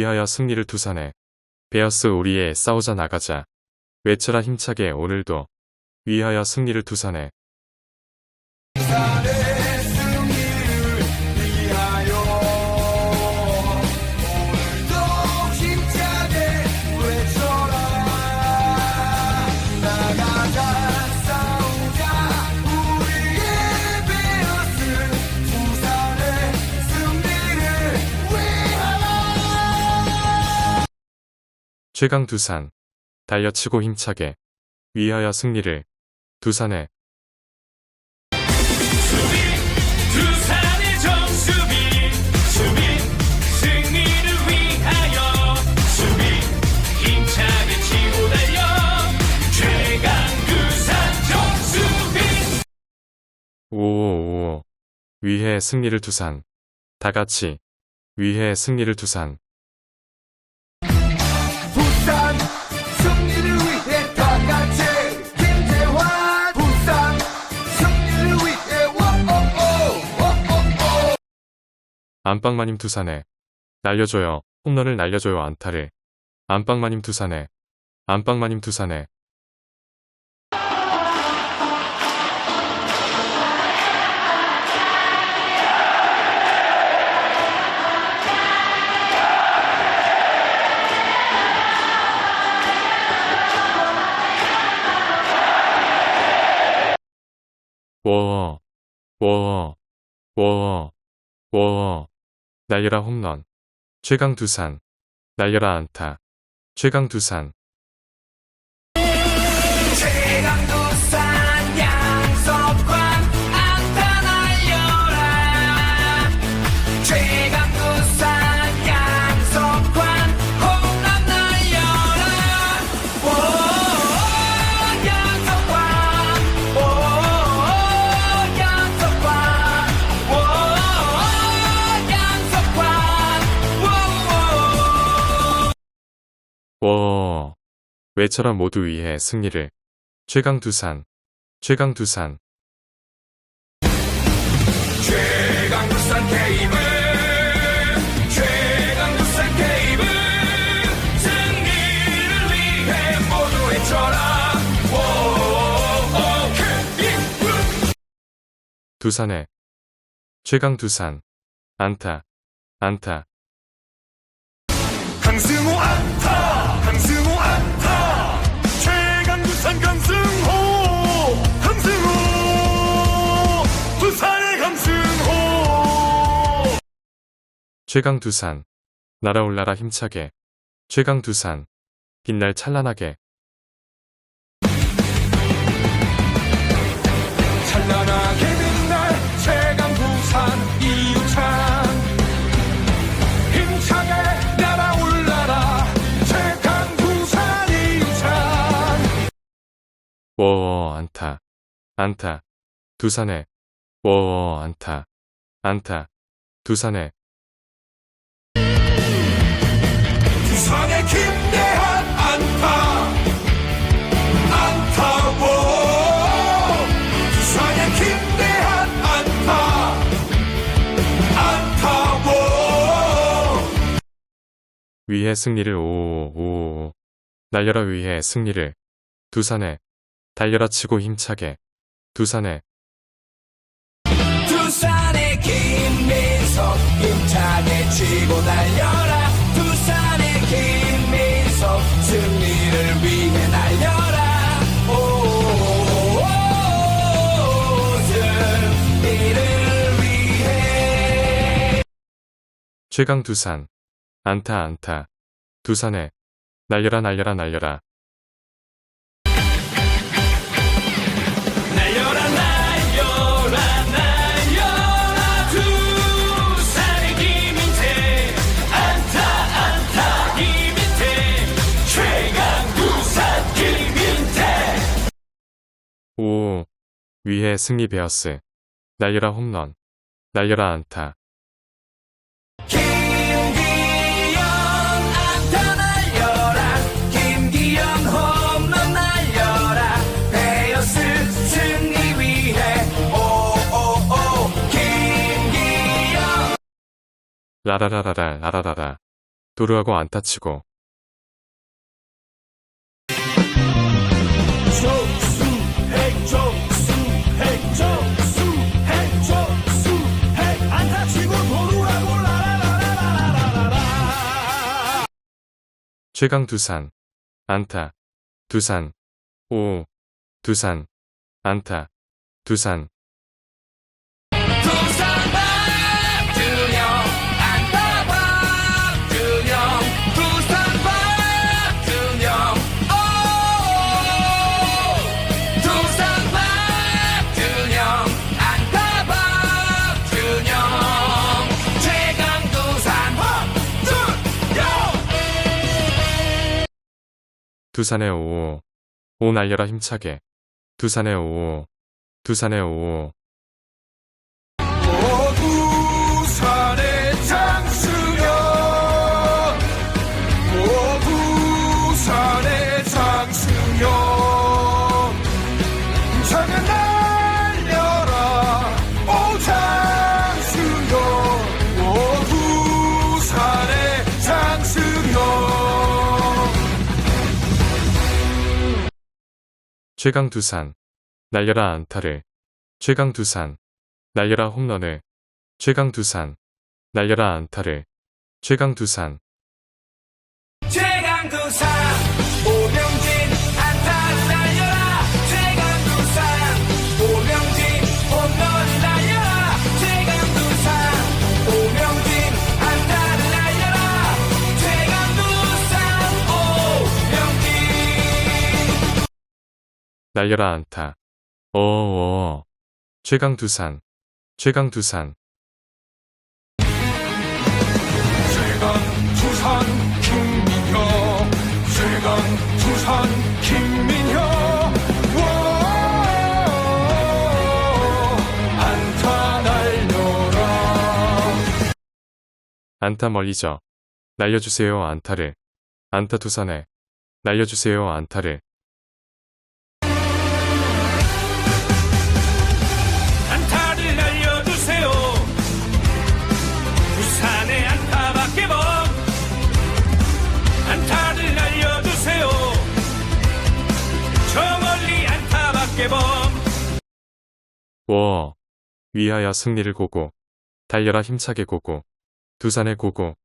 위하여 승리를 두산해. 베어스 우리의 싸우자 나가자. 외쳐라 힘차게 오늘도. 위하여 승리를 두산해. 최강 두산. 달려치고 힘차게. 위하여 승리를. 두산해. 두산의 정수비 수비 승리를 위하여 수비 힘차게 치고 달려 최강 두산 정수비 오오오. 위해 승리를 두산. 다 같이. 위해 승리를 두산. 안방마님 두산해. 날려줘요. 홈런을 날려줘요 안타를. 안방마님 두산해. 안방마님 두산해. 워, 워, 워, 워. 날려라 홈런. 최강 두산. 날려라 안타. 최강 두산. 외쳐라 모두 위해 승리를. 최강 두산. 최강 두산. 최강 두산 케이블 최강 두산 케이블 승리를 위해 모두 외쳐라 오케이 두산해. 최강 두산. 안타. 안타. 강승호 안타 최강 두산. 날아올라라 힘차게. 최강 두산. 빛날 찬란하게. 찬란하게 빛날 최강 부산 이유찬 힘차게 날아올라라 최강 부산 이유찬 워워 안타. 안타. 두산해. 워워 안타. 안타. 두산해. 위해 승리를 오오오오. 날려라 위해 승리를. 두산해. 달려라 치고 힘차게. 두산해. 두산의 김민석 힘차게 치고 달려라 두산의 김민석 승리를 위해 날려라 오 승리를 위해 최강 두산. 안타 안타. 두산해. 날려라 날려라 날려라. 날려라 날려라 날려라 두산의 김인태 안타 안타 김인태 최강 두산 김인태 오. 위해 승리 베어스. 날려라 홈런. 날려라 안타. 라라라라라 라라라라. 도루하고 안타치고. 최강 두산 안타 두산. 오 두산 안타 두산 두산의 오, 오. 날려라 힘차게. 두산의 오, 두산의 오, 오 최강 두산. 날려라 안타를. 최강 두산. 날려라 홈런을. 최강 두산. 날려라 안타를. 최강 두산. 최강 두산 날려라 안타. 어어. 최강 두산. 최강 두산. 최강 두산 김민혁 최강 두산 김민혁 와 안타 날려라 안타 멀리져. 날려주세요 안타를. 안타 두산에. 날려주세요. 안타를 박계범 워. 위하여 승리를 고고. 달려라 힘차게 고고. 두산의 고고.